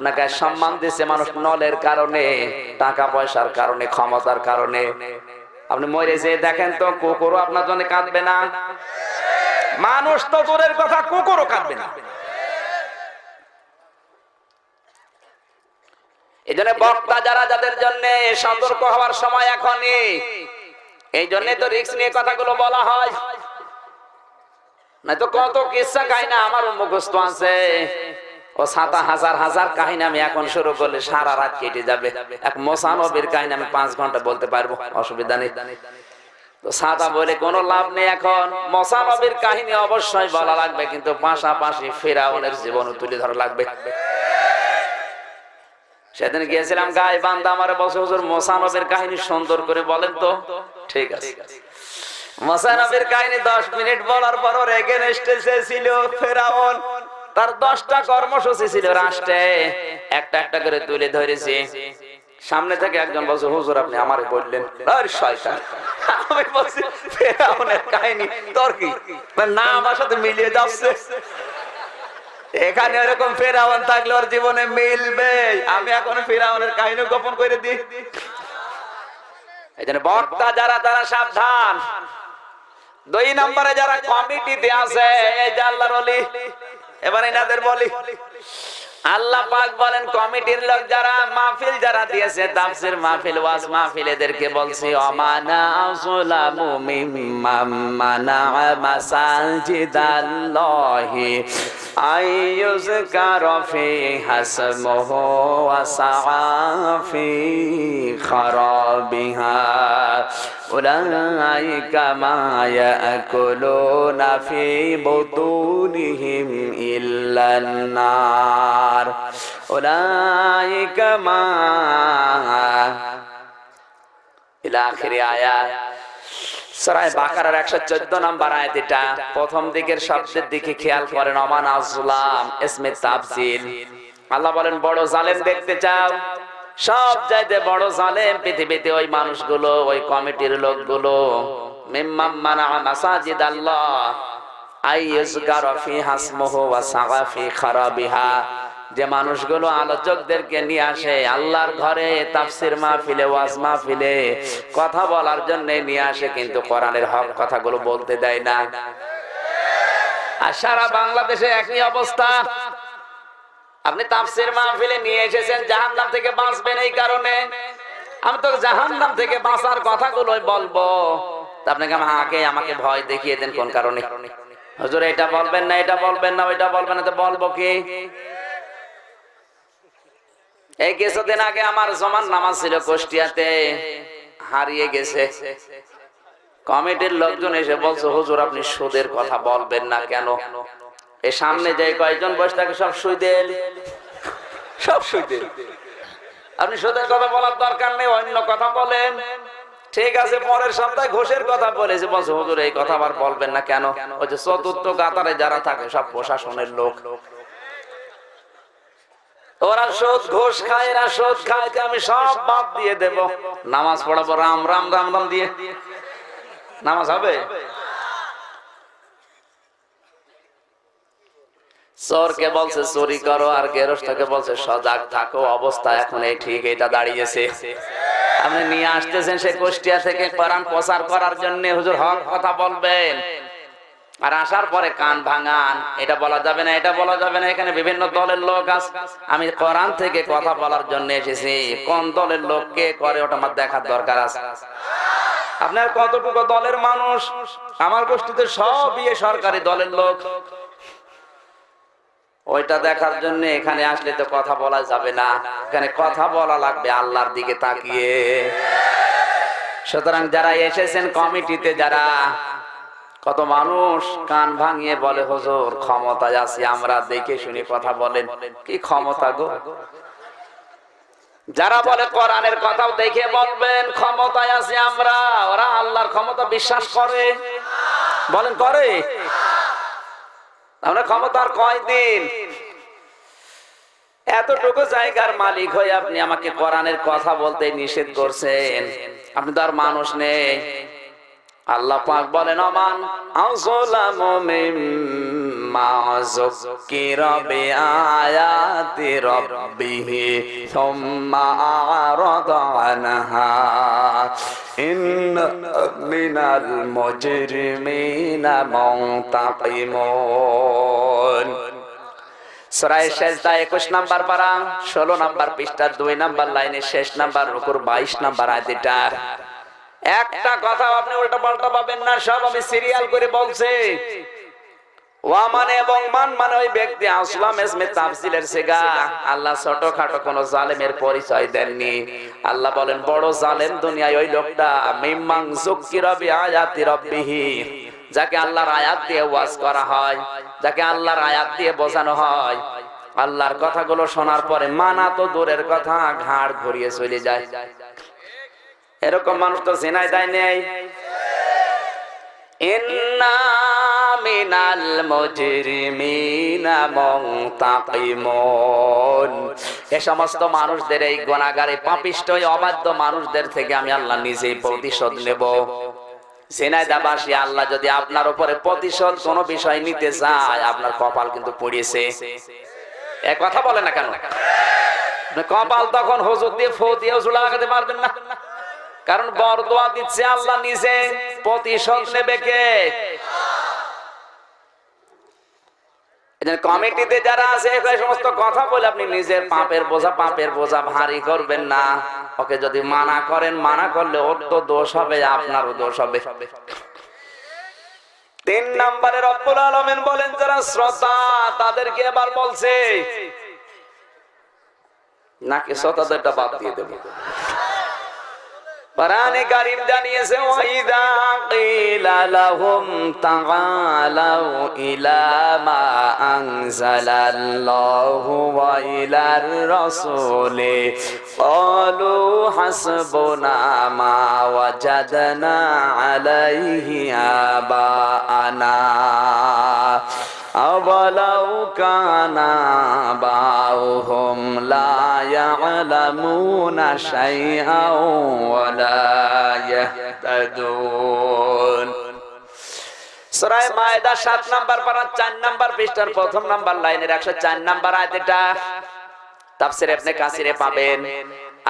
আপনাকে সম্মান দিচ্ছে মানুষ নলের কারণে, টাকা পয়সার কারণে, ক্ষমতার কারণে। আপনি মরে যে দেখেন তো, কুকুরও আপনার জন্য কাঁদবে না। মানুষ তো দূরের কথা, কুকুরও কাঁদবে না। এই জন্য বক্তা যারা যাদের জন্য সতর্ক হওয়ার সময় এখনই, এই জন্য তো রিক্স নিয়ে কথাগুলো বলা হয়। নয়তো কত কিসা কাহিনা আমার মুখস্থ আছে। ও সাতা হাজার হাজার কাহিনী আমি এখন শুরু করলে সারা রাত কেটে যাবে। এক মোসানবির কাহিনী আমি পাঁচ ঘণ্টা বলতে পারব, অসুবিধা নেই। সাদা বলে লাভ নেই এখন। কাহিনী অবশ্যই বলা লাগবে, কিন্তু পাশাপাশি ফেরাউনের জীবন তুলে ধরা লাগবে। সেদিন গিয়েছিলাম গায়ে বান্দা আমার বসে, হুজুর কাহিনী সুন্দর করে বলেন তো। ঠিক আছে। মোসানবের কাহিনী দশ মিনিট বলার পর ওর এগেনস্টে ছিল ফেরাউন। তার দশটা কর্মসূচি ছিল রাষ্ট্রে। একটা একটা করে তুলে ধরেছি। সামনে থেকে একজন বলছে, হুজুর, আপনি আমারে বললেন। আমি বলছি কাহিনী, তোর কি? না, আমার সাথে মিলিয়ে যাচ্ছে। এখানে থাকলে ওর জীবনে মিলবে। আমি এখন ফেরাউনের কাহিনী গোপন করে দিই। এই জন্য বক্তা যারা, তারা সাবধান। দুই নম্বরে যারা কমিটিতে আছে, এই অলি এবার এনাদের বলি। আল্লাহ পাক বলেন, কমিটির লোক যারা মাহফিল যারা দিয়েছে, তাফসির মাহফিল, ওয়াজ মাহফিল, এদেরকে বলছি, অমানা আসলামু মিম্মাম মানা মাসাজিদাল্লাহি আইয়ুযকার ফি হাসমুহু ওয়া সাআফি খারাবিহা أولئك ما يأكلون في بطونهم إلا النار أولئك ما إلى آخر آيات সরাই বাকারার একশো চোদ্দ নম্বর আয়াত এটা প্রথম দিকের শব্দের দিকে খেয়াল করেন অমান আজলাম এসমে তাফজিল আল্লাহ বলেন বড় জালেম দেখতে চাও সব চাইতে বড় জালেম পৃথিবীতে ওই মানুষগুলো, ওই কমিটির লোকগুলো। যে মানুষগুলো আলোচকদেরকে নিয়ে আসে, আল্লাহর ঘরে তাফসির মাহফিলে, ওয়াজ মাহফিলে কথা বলার জন্য নিয়ে আসে, কিন্তু কোরআনের হক কথাগুলো বলতে দেয় না। আর সারা বাংলাদেশে একই অবস্থা। আপনি তাফসির মাহফিলে নিয়ে এসেছেন, জাহান্নাম থেকে বাঁচবেন এই কারণে। আমি তো জাহান্নাম থেকে বাঁচার কথাগুলোই বলব। আপনাকে আমাকে আমাকে ভয় দেখিয়ে দেন কোন কারণে? হুজুর, এটা বলবেন না, এটা বলবেন না, ওইটা বলবেন না, তো বলব কি? এই কিছুদিন আগে আমার জমান নামাজ ছিল কুষ্টিয়াতে, হারিয়ে গেছে। কমিটির লোকজন এসে বলছে, হুজুর, আপনি সুদের কথা বলবেন না কেন? এই সামনে যে কয়েকজন বসে থাকে, সব সুদের সব সুদের আপনি সুদের কথা বলার দরকার নেই, অন্য কথা বলেন। ঠিক আছে, পরের সপ্তাহে ঘোষের কথা বলেছে। বলছে, হুজুর, এই কথা আবার বলবেন না কেন? ওই যে চতুর্থ কাতারে যারা থাকে, সব প্রশাসনের লোক। ওরা সুদ ঘোষ খায়, এরা সুদ খায় আমি সব বাদ দিয়ে দেব। নামাজ পড়াবো, রাম রাম রাম রাম দিয়ে। নামাজ হবে? চোরকে বলছে চুরি করো আর গেরস্তকে বলছে সজাগ থাকো অবস্থা এখন এই ঠিক এটা দাঁড়িয়েছে। আপনি নিয়ে আসতেছেন সে কুষ্টিয়া থেকে কোরআন প্রচার করার জন্য হুজুর হক কথা বলবেন। আর আসার পরে কান ভাঙান এটা বলা যাবে না এটা বলা যাবে না এখানে বিভিন্ন দলের লোক আছে আমি কোরআন থেকে কথা বলার জন্য এসেছি। কোন দলের লোক কে করে ওটা আমার দেখার দরকার আছে। আপনার কতটুকু দলের মানুষ? আমার গোষ্ঠীতে সব ইয়ে সরকারি দলের লোক। ওইটা দেখার জন্য এখানে আসলে তো কথা বলা যাবে না। এখানে কথা বলা লাগবে আল্লাহর দিকে তাকিয়ে। সুতরাং যারা এসেছেন কমিটিতে যারা, কত মানুষ কান ভাঙিয়ে বলে, হুজুর, ক্ষমতায় আছি, আমরা দেখে শুনে কথা বলেন। কি ক্ষমতা গো? যারা বলে কোরআনের কথাও দেখে বলবেন, ক্ষমতায় আছি আমরা। ওরা আল্লাহর ক্ষমতা বিশ্বাস করে। বলেন, করে? আমরা ক্ষমতার কয়দিন? এতটুকু জায়গার মালিক হয়ে আপনি আমাকে কোরআনের কথা বলতে নিষেধ করছেন। আপনি তো আর মানুষ নেই। আল্লাহ পাক বলেন, অমান আউযলামু একুশ নাম্বার পারা, ষোলো নাম্বার পৃষ্ঠার দুই নাম্বার লাইনের শেষ নাম্বার, রুকুর বাইশ নাম্বার আদিটা একটা কথা আপনি উল্টা পাল্টা পাবেন না, সব আমি সিরিয়াল করে বলছি। যাকে আল্লাহর আয়াত দিয়ে ওয়াজ করা হয়, যাকে আল্লাহর আয়াত দিয়ে বোঝানো হয়। আল্লাহর কথাগুলো শোনার পরে মানা তো দূরের কথা, ঘাড় ঘুরিয়ে চলে যায়। এরকম মানুষ তো জেনাই দেয় নেই। ইন্না মিনাল মুজরিমিনা মুনতাকিমুন। এ সমস্ত মানুষদের এই গুনাহগারে পাপিষ্ট অবাধ্য মানুষদের থেকে আমি আল্লাহ নিজেই প্রতিশোধ নেব। সেনাইদাবাসী আল্লাহ যদি আপনার উপরে প্রতিশোধ কোন বিষয় নিতে চায়, আপনার কপাল কিন্তু পড়িয়েছে। এ কথা বলে না কেন? কপাল তখন হুজুর দিয়ে ফো দিয়ে জোড়া লাগাতে পারবেন না। কারণ বরদোয়া দিচ্ছে আল্লাহ নিজে। প্রতিশোধ নেবে কে? কমিটিতে যারা আছে এই সমস্ত কথা বলে আপনি নিজের পাপের বোঝা পাপের বোঝা ভারী করবেন না। ওকে যদি মানা করেন, মানা করলে ওর তো দোষ হবে, আপনারও দোষ হবে। তিন নম্বরে রব্বুল আলমেন বলেন, যারা শ্রোতা, তাদেরকে এবার বলছে, নাকি শ্রোতাদেরটা বাদ দিয়ে দেবো? কোরআনে কারীম জানিয়েছে, ওয়াইদা কিলা লাহুম তাআলাউ ইলা মা আনজালাল্লাহু ওয়া ইলার রাসূলি ক্বালু হাসবুনা মা ওয়াজাদনা আলাইহি আবানা أولو كان آباؤهم لا يعلمون شيئا ولا يهتدون সরাই মায়দা সাত নাম্বার পারা চার নাম্বার পৃষ্ঠার প্রথম নাম্বার লাইনের একশো চার নাম্বার আয়াত এটা তাফসির আপনি কাসিরে পাবেন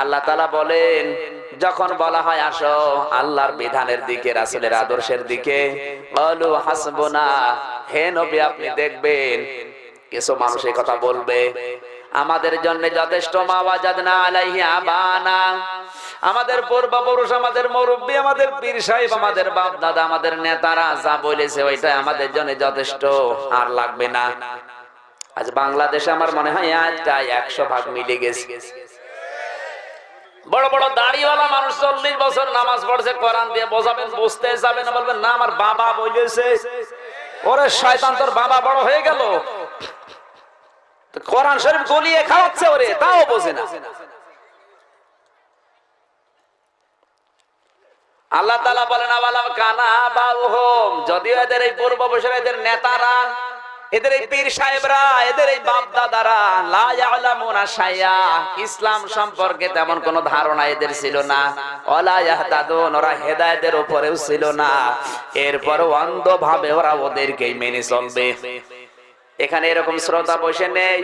আল্লাহ তালা বলেন, যখন বলা হয় আসো আল্লাহর বিধানের দিকে, রাসুলের আদর্শের দিকে বলু হাসবনা, হে নবী আপনি দেখবেন, কিছু মানুষ এই কথা বলবে, আমাদের জন্য যথেষ্ট মাওয়াজাদ না আলাইহি আবানা, আমাদের পূর্বপুরুষ, আমাদের মুরব্বী, আমাদের পীর সাহেব, আমাদের বাপ দাদা আমাদের নেতারা যা বলেছে ওইটাই আমাদের জন্য যথেষ্ট, আর লাগবে না। আজ বাংলাদেশে আমার মনে হয় আজটা একশো ভাগ মিলে গেছে। বড় বড় দাড়িওয়ালা মানুষ চল্লিশ বছর নামাজ পড়ছে, কোরআন দিয়ে বোঝাবেন, বুঝতে যাবেন, বলবেন, না, আমার বাবা বলেছে ওরে শয়তান, তোর বাবা বড় হয়ে গেল। কোরআন শরীফ গলিয়ে খাওয়াচ্ছে ওরে, তাও বোঝে না। আল্লাহ তালা বলেন আবালাম কানা বাউহম? যদিও এদের এই পূর্ব বছর এদের নেতারা এদের এই পীর সাহেবরা, এদের এই বাপ দাদারা লা ইয়ালামুনা শাইয়া, ইসলাম সম্পর্কে তেমন কোন ধারণা এদের ছিল না। ওলা ইয়াহতাদুন, ওরা হেদায়েতের উপরেও ছিল না। এরপর অন্ধভাবে ওরা ওদেরকেই মেনে চলবে। এখানে এরকম শ্রোতা বসে নেই।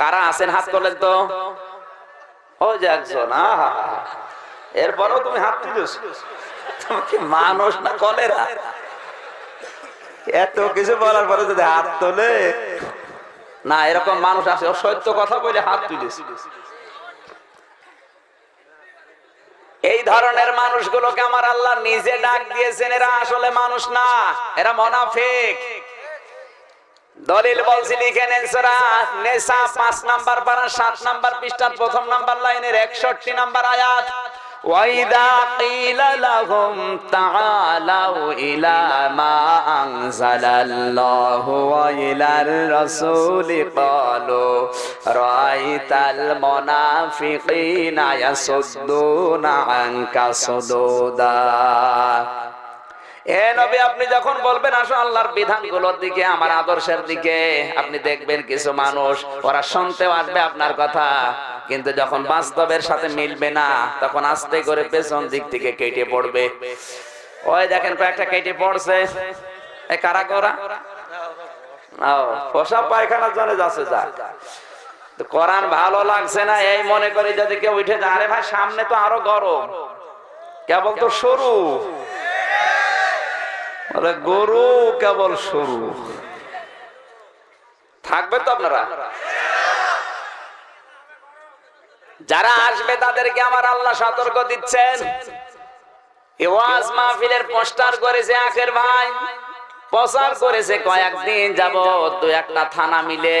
কারা আছেন? হাত তোলেন তো। ও যে একজন এরপরও তুমি হাত তুলেছ। তুমি কি মানুষ না কলেরা? এত কিছু বলার পরে যদি হাত তোলে। না, এরকম মানুষ আছে, ও সত্য কথা বলে হাত তুলেছে। এই ধরনের মানুষগুলোকে আমার আল্লাহ নিজে ডাক দিয়েছেন, এরা আসলে মানুষ না, এরা মনাফিক। দলিল বলছি, লিখে নেন সূরা নেসা 5 নাম্বার পারা 7 নাম্বার পৃষ্ঠার প্রথম নাম্বার লাইনের 61 নাম্বার আয়াত। وَإِذَا قِيلَ لَهُمْ تَعَالَوْا إِلَى مَا أَنزَلَ اللَّهُ وَإِلَى الرَّسُولِ قَالُوا رَأَيْتَ الْمُنَافِقِينَ يَصُدُّونَ عَنكَ صُدُودًا এ নবী আপনি যখন বলবেন আসো আল্লাহর বিধানগুলোর দিকে আমার আদর্শের দিকে আপনি দেখবেন কিছু মানুষ ওরা শুনতেও আসবে আপনার কথা কিন্তু যখন বাস্তবের সাথে মিলবে না, তখন আস্তে করে পেছন দিক থেকে কেটে পড়বে। ওই দেখেন কয়েকটা কেটে পড়ছে। কারা করা? এই মনে করে যদি কেউ উঠে যায় ভাই, সামনে তো আরও গরম। কেবল তো সরু। গরু কেবল সরু। থাকবে তো আপনারা? যারা আসবে তাদেরকে আমার আল্লাহ সতর্ক দিচ্ছেন। ওয়াজ মাহফিলের পোস্টার করেছে আখের ভাই, প্রচার করেছে কয়েকদিন যাব দু একটা থানা মিলে।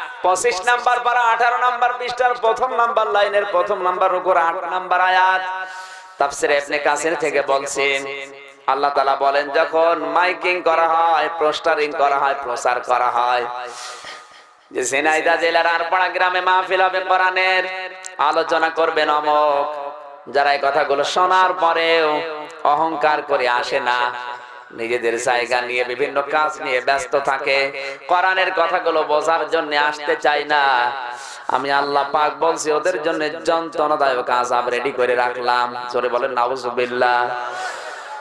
পঁচিশ নাম্বার পারা, আঠারো নাম্বার পৃষ্ঠার প্রথম নাম্বার লাইনের প্রথম নাম্বার উপর আট নাম্বার আয়াত। তাফসির ইবনে কাসির থেকে বলছেন, আল্লাহ তাআলা বলেন, যখন মাইকিং করা হয়, পোস্টারিং করা হয়, প্রচার করা হয়, যে সিনাইদা জেলার আরপাড়া গ্রামে মাহফিল হবে, কোরআনের আলোচনা করবেন অমক। যারা এই কথাগুলো শোনার পরেও অহংকার করে আসে না। নিজেদের জায়গা নিয়ে, বিভিন্ন কাজ নিয়ে ব্যস্ত থাকে। কোরআনের কথাগুলো বোঝার জন্য আসতে চাই না। আমি আল্লাহ পাক বলছি, ওদের জন্য যন্ত্রণাদায়ক আজাব রেডি করে রাখলাম। জোরে বলেন, নাউজুবিল্লাহ।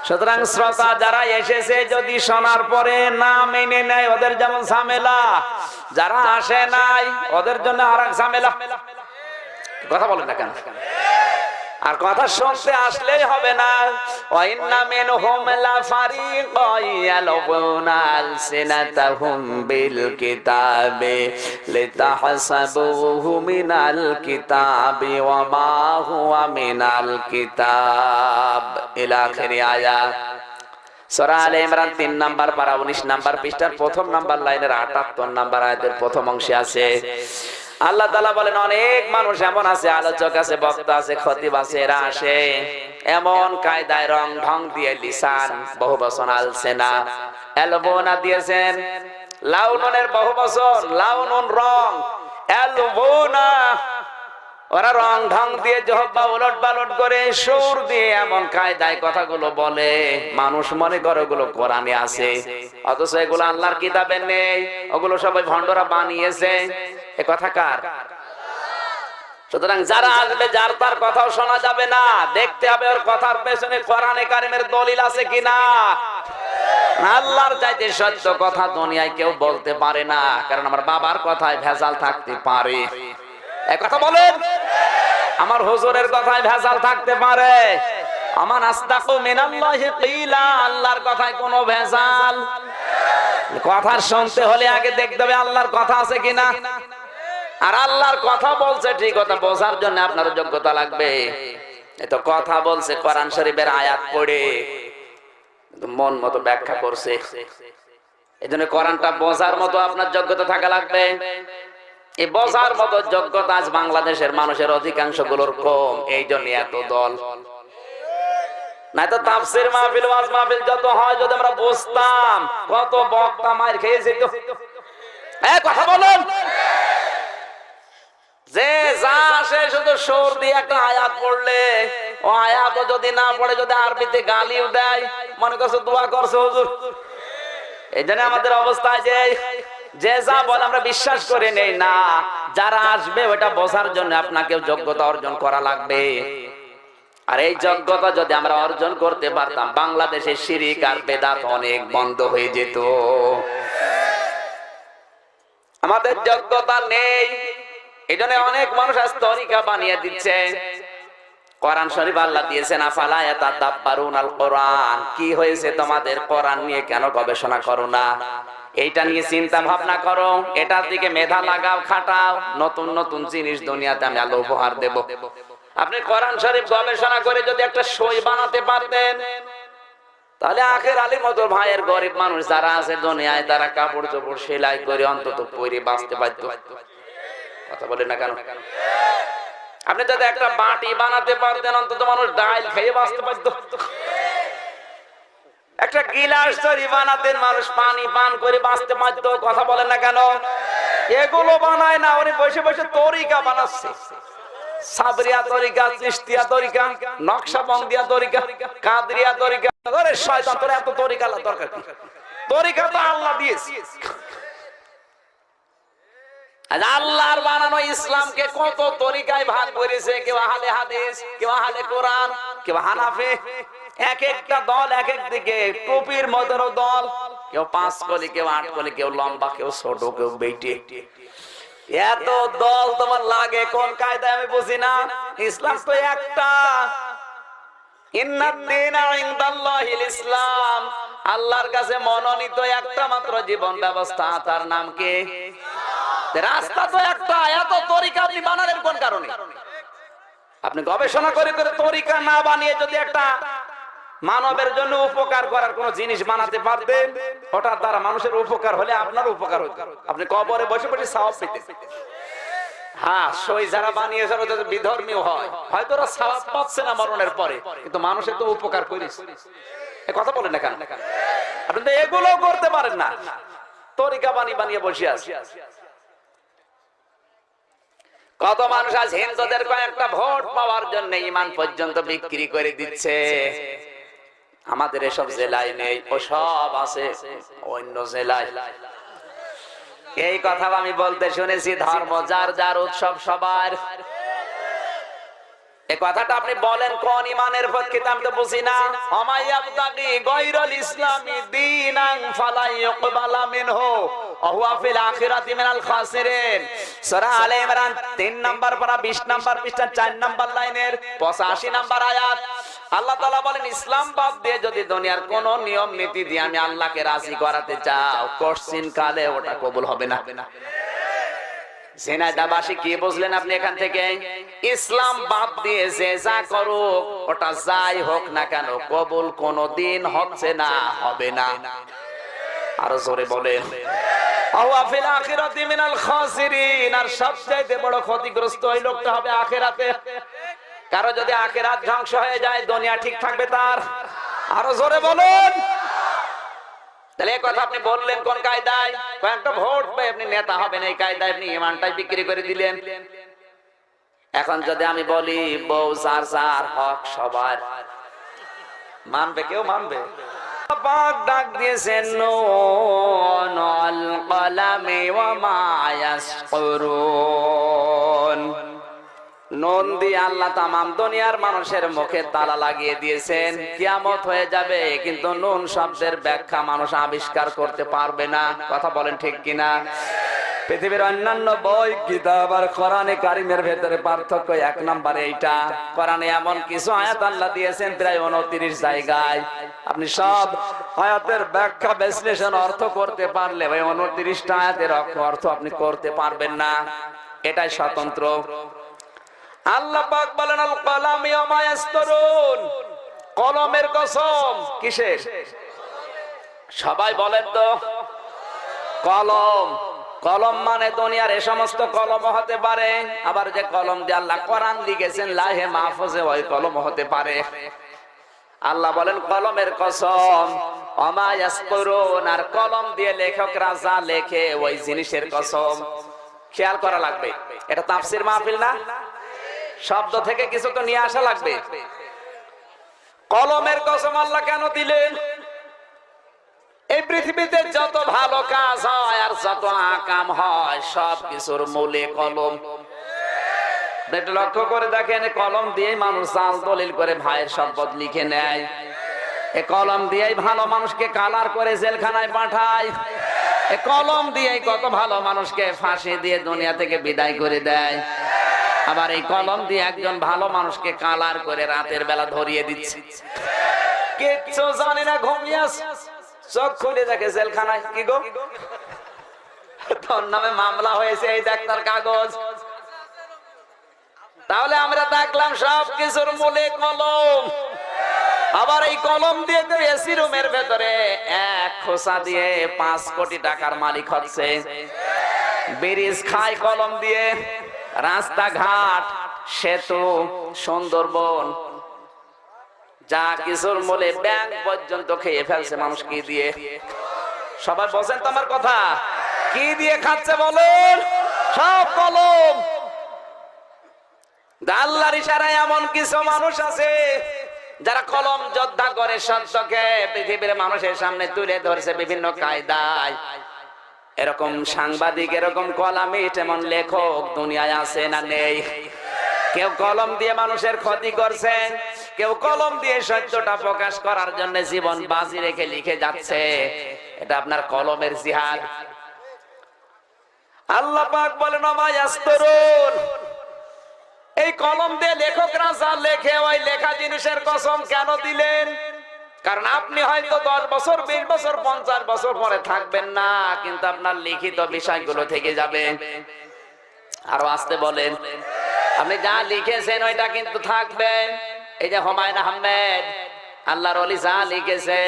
সুতরাং শ্রোতা যারা এসেছে, যদি শোনার পরে না মেনে নেয়, ওদের যেমন ঝামেলা। যারা আসে নাই, ওদের জন্য আর এক ঝামেলা। কথা বলেন না কেন? আর কথা শুনতে আসলেই হবে না। ওয়াইন্না মিনহুম লাফারিকান ইয়ালবুনা আলসিনাতাহুম বিল কিতাবে লিতাহসাবুহু মিনাল কিতাবি ওয়া মা মিনাল কিতাব। ইলা আখিরি আয়াত সূরা আলে ইমরান 3 নাম্বার পারা 19 নাম্বার প্রথম নাম্বার লাইনের 78 নাম্বার আয়াতের প্রথম অংশে আছে। আল্লাহ তালা বলেন, অনেক মানুষ এমন আছে, আলোচক আছে, বক্তা আছে, খতিব আছে, এরা আসে, এমন কায়দায় রং ঢং দিয়ে লিসান বহু বচন আলছে না। এলবোনা দিয়েছেন লাউনের বহু বচন লাউনুন রং এলবোনা ওরা রং ঢং দিয়ে জহব্বা উলট পালট করে সুর দিয়ে এমন কায়দায় কথাগুলো বলে, মানুষ মনে করে ওগুলো কোরআনে আছে, অথচ এগুলো আল্লাহর কিতাবে নেই, ওগুলো সবাই ভণ্ডরা বানিয়েছে কথা কার? সুতরাং যারা আসবে, যার তার কথাও শোনা যাবে না, দেখতে হবে ওর কথার পেছনে কোরআনে কারিমের দলিল আছে আল্লাহর সত্য কথা দুনিয়ায় কেউ বলতে পারে না, কারণ আমার বাবার কথায় ভেজাল থাকতে পারে। কথা বলেন? আমার হুজুরের কথায় ভেজাল থাকতে পারে। আমার আস্তাকু মিনাল্লাহি কিলা, আল্লাহর কথায় কোনো ভেজাল। কথা শুনতে হলে আগে দেখতে হবে আল্লাহর কথা আছে কিনা। আর আল্লাহর কথা বলছে ঠিক কথা, বোঝার জন্য আপনার যোগ্যতা লাগবে। এ তো কথা বলছে, কোরআন শরীফের আয়াত পড়ে। মন মতো ব্যাখ্যা করছে। এই জন্য কোরআনটা বোঝার মতো আপনার যোগ্যতা থাকা লাগবে। এই বোঝার মতো যোগ্যতা আজ বাংলাদেশের মানুষের অধিকাংশগুলোর কম। এই জন্য এত দল। যত হয় কত বক্তা মার খেয়েছে তো কথা বলুন। যে যা আসে শুধু সুর দিয়ে একটা আয়াত পড়লে, ও আয়াত যদি না পড়ে, যদি আরবিতে গালিও দেয়, মনে করছ দোয়া করছ হুজুর? এই জন্য আমাদের অবস্থা যে যে যা বলে আমরা বিশ্বাস করে নেই না, যারা আসবে ওটা বোঝার জন্য আপনাকে যোগ্যতা অর্জন করা লাগবে। আর এই যোগ্যতা যদি আমরা অর্জন করতে পারতাম বাংলাদেশে শিরিক আর বেদাত অনেক বন্ধ হয়ে যেত। আমাদের যোগ্যতা নেই। এই জন্য অনেক মানুষ আজ তরিকা বানিয়ে দিচ্ছে। কোরআন শরীফ আল্লাহ দিয়েছেন আল কোরআন কি হয়েছে তোমাদের কোরআন নিয়ে কেন গবেষণা করো না? এইটা নিয়ে চিন্তা ভাবনা করো, এটার দিকে মেধা লাগাও, খাটাও, নতুন নতুন জিনিস দুনিয়াতে আমি আলো উপহার দেব। আপনি কোরআন শরীফ গবেষণা করে যদি একটা সই বানাতে পারতেন, তাহলে আখের আলী মতো ভাইয়ের গরিব মানুষ যারা আছে দুনিয়ায়, তারা কাপড় চোপড় সেলাই করে অন্তত পরে বাঁচতে পারতো। কথা বলে না কেন? আপনি যদি একটা বাটি বানাতে পারতেন, অন্তত মানুষ ডাইল খেয়ে বাঁচতে পারত। একটা গিলাস তৈরি বানাতেন, মানুষ পানি পান করে বাঁচতে পারত, কথা বলেন না কেন? এগুলো বানায় না উনি বসে বসে তরিকা বানাচ্ছে। সাবরিয়া তরিকা চিস্তিয়া তরিকা নকশা বন্দিয়া তরিকা, কাদরিয়া তরিকা। আরে শয়তান, তোর এত তরিকা দরকার তরিকা তো আল্লাহ দিয়েছে। আল্লাহর বানানো ইসলামকে কত তরিকায় ভাগ করেছে, কেউ আহলে হাদিস, কেউ আহলে কোরআন, কেউ হানাফি। এক একটা দল এক এক দিকে, টুপির দল, কেউ পাঁচ কলি, কেউ আট কলি, কেউ লম্বা, কেউ ছোট, কেউ বেটে। এত দল তোমার লাগে, কোন কায়দায় আমি বুঝি না। ইসলাম তো একটা। ইসলাম। আল্লাহর কাছে মনোনীত একটা মাত্র জীবন ব্যবস্থা, তার নাম কি? রাস্তা তো একটা, এত তরিকা আপনি বানালেন কোন কারণে? আপনি গবেষণা করে করে তরিকা না বানিয়ে যদি একটা মানবের জন্য উপকার করার কোন জিনিস বানাতে পারতেন ওটার দ্বারা মানুষের উপকার হলে আপনার উপকার হতো। আপনি কবরে বসে বসে সাওয়াব পেতেন। হ্যাঁ সই যারা বানিয়েছে যদি বিধর্মীয় হয়, হয়তো ওরা সাওয়াব পাচ্ছে না মরণের পরে, কিন্তু মানুষের তো উপকার করিস। কথা বলেন না কেন? আপনি তো এগুলো করতে পারেন না। তরিকা বানিয়ে বানিয়ে বসে আছে কত মানুষ আজ হিন্দুদের কয়েকটা ভোট পাওয়ার জন্য ইমান পর্যন্ত বিক্রি করে দিচ্ছে। আমাদের এসব জেলায় নেই ও সব আছে, অন্য জেলায়। এই কথা আমি বলতে শুনেছি, ধর্ম যার যার উৎসব সবার। এই কথাটা আপনি বলেন কোন ইমানের পক্ষে আমি তো বুঝি না। অমাইয়াবতাকি গায়রুল ইসলামি দীনান ফালা ইউকবালা মিনহু। ওহুয়া ফিল আখিরাতি মিনাল খাসিরিন। সূরা আলে ইমরান 3 নাম্বার পারা 20 নাম্বার পৃষ্ঠা 4 নাম্বার লাইনের 85 নাম্বার আয়াত। আল্লাহ তাআলা বলেন, ইসলাম দিয়ে আপনি এখান থেকে? ইসলাম বাদ দিয়ে যে যা করুক, ওটা যাই হোক না কেন, কবুল কোনদিন হচ্ছে না, হবে না। আরও জোরে বলেন। কারও যদি আখিরাত ধ্বংস হয়ে যায়, দুনিয়া ঠিক থাকবে তার। আরও জোরে বলুন। তাহলে এই কথা আপনি বললেন কোন কায়দায়? কয়েকটা ভোট পেয়ে আপনি নেতা হবেন, এই কায়দায় আপনি ইমানটাই বিক্রি করে দিলেন। এখন যদি আমি বলি, বউ সার সার হক সবার। মানবে, কেউ মানবে? পাক ডাক দিয়েছেন নুন আল ওয়া নুন দিয়ে আল্লাহ তামাম দুনিয়ার মানুষের মুখে তালা লাগিয়ে দিয়েছেন, কিয়ামত হয়ে যাবে, কিন্তু নুন শব্দের ব্যাখ্যা মানুষ আবিষ্কার করতে পারবে না। কথা বলেন ঠিক কিনা? পৃথিবীর অন্যান্য বই, কিতাব আর কোরআনে কারিমের ভেতরে পার্থক্য এক নম্বরে এইটা। কোরআনে এমন কিছু আয়াত আল্লাহ দিয়েছেন প্রায় উনত্রিশ জায়গায়। আপনি সব আয়াতের ব্যাখ্যা, বিশ্লেষণ, অর্থ করতে পারলে ওই উনত্রিশটা আয়াতের অর্থ আপনি করতে পারবেন না। এটাই স্বতন্ত্র। আল্লাহ পাক বলেন, আল কলাম ইয়ামা ইয়াসতারুন। কলমের কসম কিসের? সবাই বলেন তো। কলম। কলম মানে দুনিয়ার এ সমস্ত কলম হতে পারে। আবার যে কলম দিয়ে আল্লাহ কোরআন লিখেছেন, লাহে মাহফুজে ওই কলম হতে পারে। আল্লাহ বলেন, কলমের কসম আর কলম দিয়ে লেখকরা যা লেখে ওই জিনিসের কসম। খেয়াল করা লাগবে। এটা তাফসির মাহফিল না? শব্দ থেকে কিছু তো নিয়ে আসা লাগবে। কলমের কসম আল্লাহ কেন দিলেন? এই পৃথিবীতে যত ভালো কাজ হয় আর যত আকাম হয়, সব কিছুর মূলে কলম। একটু লক্ষ্য করে দেখেন কলম দিয়ে মানুষ চাল দলিল করে ভাইয়ের সম্পদ লিখে নেয়। এ কলম দিয়েই ভালো মানুষকে কালার করে জেলখানায় পাঠায়। এ কলম দিয়েই কত ভালো মানুষকে ফাঁসি দিয়ে দুনিয়া থেকে বিদায় করে দেয়। আবার এই কলম দিয়ে একজন ভালো মানুষকে কালার করে রাতের বেলা ধরিয়ে দিচ্ছে। কিচ্ছু জানি না, ঘুমিয়ে আছে। চোখ খুলে দেখে জেলখানায়। কি গো? তোর নামে মামলা হয়েছে, এই দেখ তার কাগজ। তাহলে আমরা দেখলাম সব কিছুর মূলে কলম আবার এই কলম দিয়ে এসি রুমের ভেতরে এক খোসা দিয়ে পাঁচ কোটি টাকার মালিক হচ্ছে। ব্রিজ খায় কলম দিয়ে, রাস্তাঘাট, সেতু, সুন্দরবন যা কিছুর মূলে ব্যাংক পর্যন্ত খেয়ে ফেলছে মানুষ কি দিয়ে? সবাই বসেন তো আমার কথা। কি দিয়ে খাচ্ছে বলেন? সব কলম। ইশারায় এমন কিছু মানুষ আছে, যারা কলম যোদ্ধা করে সত্যকে পৃথিবীর মানুষের সামনে তুলে ধরছে বিভিন্ন কায়দায়। এরকম সাংবাদিক, এরকম কলামিট, এমন লেখক দুনিয়ায় আছে না নেই? কেউ কলম দিয়ে মানুষের ক্ষতি করছে কেউ কলম দিয়ে সত্যটা প্রকাশ করার জন্য জীবন বাজি রেখে লিখে যাচ্ছে। এটা আপনার কলমের জিহাদ। আল্লাহ পাক বলেন, অমায়াস্তরুন। এই কলম দিয়ে লেখকরা যা লেখে, ওই লেখা জিনিসের কসম কেন দিলেন? কারণ আপনি হয়তো দশ বছর, বিশ বছর, পঞ্চাশ বছর পরে থাকবেন না, কিন্তু আপনার লিখিত বিষয়গুলো থেকে যাবে। আরও আসতে বলেন, আপনি যা লিখেছেন, ওইটা কিন্তু থাকবে। এই যে হুমায়ুন আহমেদ, আল্লাহর অলি যা লিখেছে,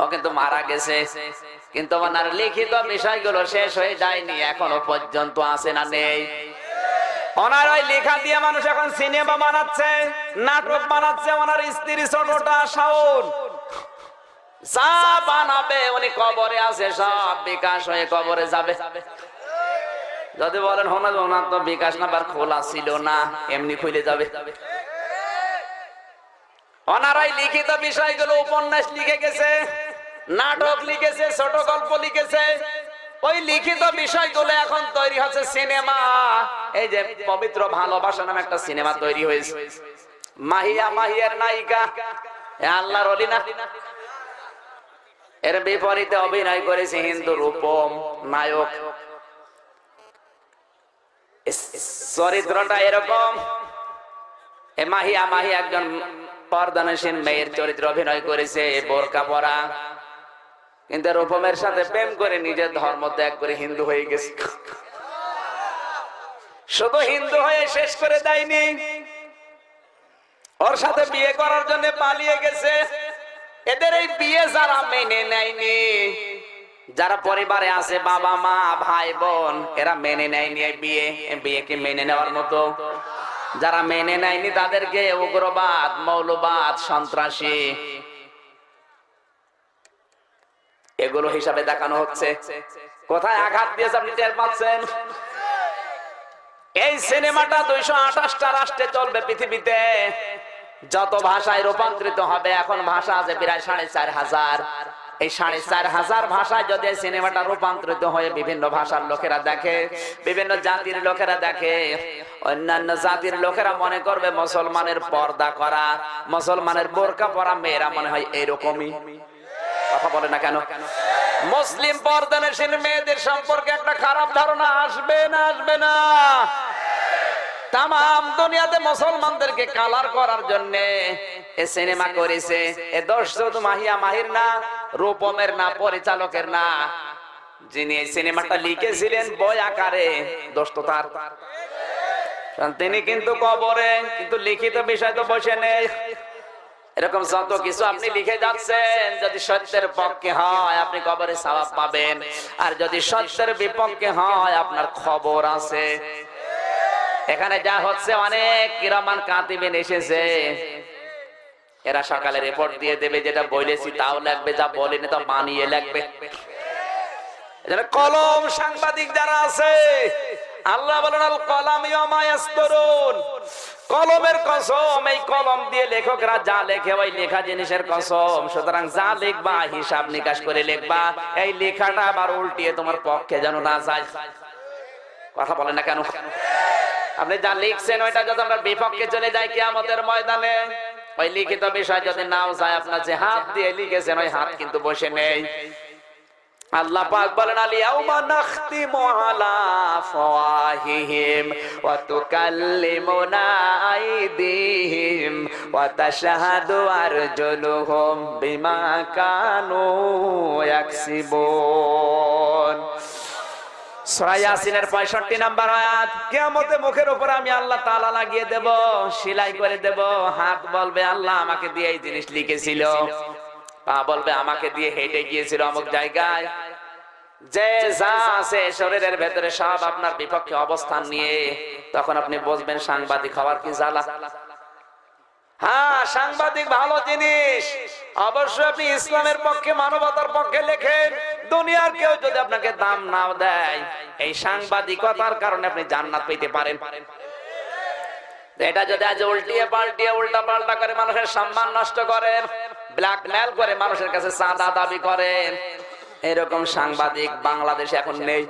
ও কিন্তু মারা গেছে। কিন্তু ওনার লিখিত বিষয়গুলো শেষ হয়ে যায়নি, এখনও পর্যন্ত আছে না নেই। ওনার ওই লেখা দিয়ে মানুষ এখন সিনেমা বানাচ্ছে, নাটক বানাচ্ছে, ওনার স্ত্রী ছোটটা শাওন। যা বানাবে, উনি কবরে আছে, সব বিকাশ হয়ে কবরে যাবে। যদি বলেন হোনা ওনার তো বিকাশ নাম্বার খোলা ছিল না, এমনি খুলে যাবে। ওনারাই লিখিত বিষয়গুলো উপন্যাস লিখে গেছে, নাটক লিখেছে, ছোট গল্প লিখেছে। ওই লিখিত বিষয়গুলো এখন তৈরি হচ্ছে সিনেমা। এই যে পবিত্র ভালোবাসা নামে একটা সিনেমা তৈরি হয়েছে। মাহিয়া মাহিয়ার নায়িকা আল্লাহর অলি না? এর বিপরীতে অভিনয় করেছে হিন্দু রূপম নায়ক চরিত্রটা এরকম। এ মাহিয়া মাহি একজন পর্দানসীন মেয়ের চরিত্র অভিনয় করেছে বোরকা পরা। কিন্তু রূপমের সাথে প্রেম করে নিজের ধর্ম ত্যাগ করে হিন্দু হয়ে গেছে। শুধু হিন্দু হয়ে শেষ করে দেয়নি। ওর সাথে বিয়ে করার জন্য পালিয়ে গেছে। এদের এই বিয়ে যারা মেনে নেয়নি, যারা পরিবারে আছে বাবা মা, ভাই বোন, এরা মেনে নেয়নি বিয়ে। এই বিয়েকে মেনে নেওয়ার মতো যারা মেনে নেয়নি তাদেরকে উগ্রবাদ, মৌলবাদ, সন্ত্রাসী। এগুলো হিসাবে দেখানো হচ্ছে। কোথায় আঘাত দিয়েছে আপনি টের পাচ্ছেন? এই সিনেমাটা দুইশো আঠাশটা রাষ্ট্রে চলবে পৃথিবীতে। যত ভাষায় রূপান্তরিত হবে, এখন ভাষা আছে প্রায় সাড়ে চার হাজার। এই সাড়ে চার হাজার ভাষায় যদি সিনেমাটা রূপান্তরিত হয়ে বিভিন্ন ভাষার লোকেরা দেখে, বিভিন্ন জাতির লোকেরা দেখে, অন্যান্য জাতির লোকেরা মনে করবে মুসলমানের পর্দা করা, মুসলমানের বোরকা পরা মেয়েরা মনে হয় এরকমই কথা বলে না কেন? মুসলিম পর্দানসীন মেয়েদের সম্পর্কে একটা খারাপ ধারণা আসবে না আসবে না। তাম দুনিয়াতে মুসলমানদেরকে কালার করার জন্য এ সিনেমা করেছে। এ দোষ শুধু মাহিয়া মাহির না? রূপমের না, পরিচালকের না। যিনি এই সিনেমাটা লিখেছিলেন বই আকারে দোষ তার। তিনি কিন্তু কবরে, কিন্তু লিখিত বিষয় তো বসে নেই। এরকম যত কিছু আপনি লিখে যাচ্ছেন, যদি সত্যের পক্ষে হয়, আপনি কবরে সওয়াব পাবেন। আর যদি সত্যের বিপক্ষে হয়, আপনার খবর আছে। এখানে যা হচ্ছে, অনেক কিরামান কাতিবেন এসেছে। এরা সকালে রিপোর্ট দিয়ে দেবে, যেটা বলেছি তাও লাগবে, যা বলেনি তা বানিয়ে লাগবে। কলম সাংবাদিক যারা আছে, আল্লাহ বলেন, আল কলাম ইয়ামায়াস্তরুন কলমের কসম, এই কলম দিয়ে লেখকরা যা লেখে, ওই লেখা জিনিসের কসম। সুতরাং যা লিখবা, হিসাব নিকাশ করে লিখবা, এই লেখাটা আবার উল্টিয়ে তোমার পক্ষে যেন না যায়। কথা বলেন না কেন? আপনি যা লিখছেন, ওইটা যদি আমরা বিপক্ষে চলে যাই, কিয়ামতের ময়দানে ওই লিখিত বিষয় যদি নাও যায়, আপনার যে হাত দিয়ে লিখেছেন, ওই হাত কিন্তু বসে নেই। আল্লাহ পাক বলেন আলিয়াউমা নাখতিমু আলা ফাওয়াহিহিম ওয়া তুকাল্লিমুনা আইদিহিম ওয়া তাশহাদু আরজুলুহুম বিমা কানু ইয়াকসিবুন। সূরা ইয়াসিনের 65 নাম্বার আয়াত, কিয়ামতে মুখের উপর আমি আল্লাহ তাআলা লাগিয়ে দেব, সেলাই করে দেব, হাত বলবে, আল্লাহ আমাকে দিয়ে এই জিনিস লিখেছিল। বলবে, আমাকে দিয়ে হেঁটে গিয়েছিল জায়গায়। যে যা আছে শরীরের ভেতরে সব আপনার বিপক্ষে অবস্থান নিয়ে, তখন আপনি বুঝবেন সাংবাদিক হওয়ার কি জ্বালা? হ্যাঁ সাংবাদিক, ভালো জিনিস। অবশ্যই আপনি ইসলামের পক্ষে, মানবতার পক্ষে লেখেন। দুনিয়ার কেউ যদি আপনাকে দাম না দেয়, এই সাংবাদিকতার কারণে আপনি জান্নাত পেতে পারেন। এটা যদি আজ উল্টিয়ে পাল্টিয়ে উল্টা পাল্টা করে মানুষের সম্মান নষ্ট করেন ব্ল্যাকমেল করে মানুষের কাছে চাঁদা দাবি করেন, এরকম সাংবাদিক বাংলাদেশে এখন নেই।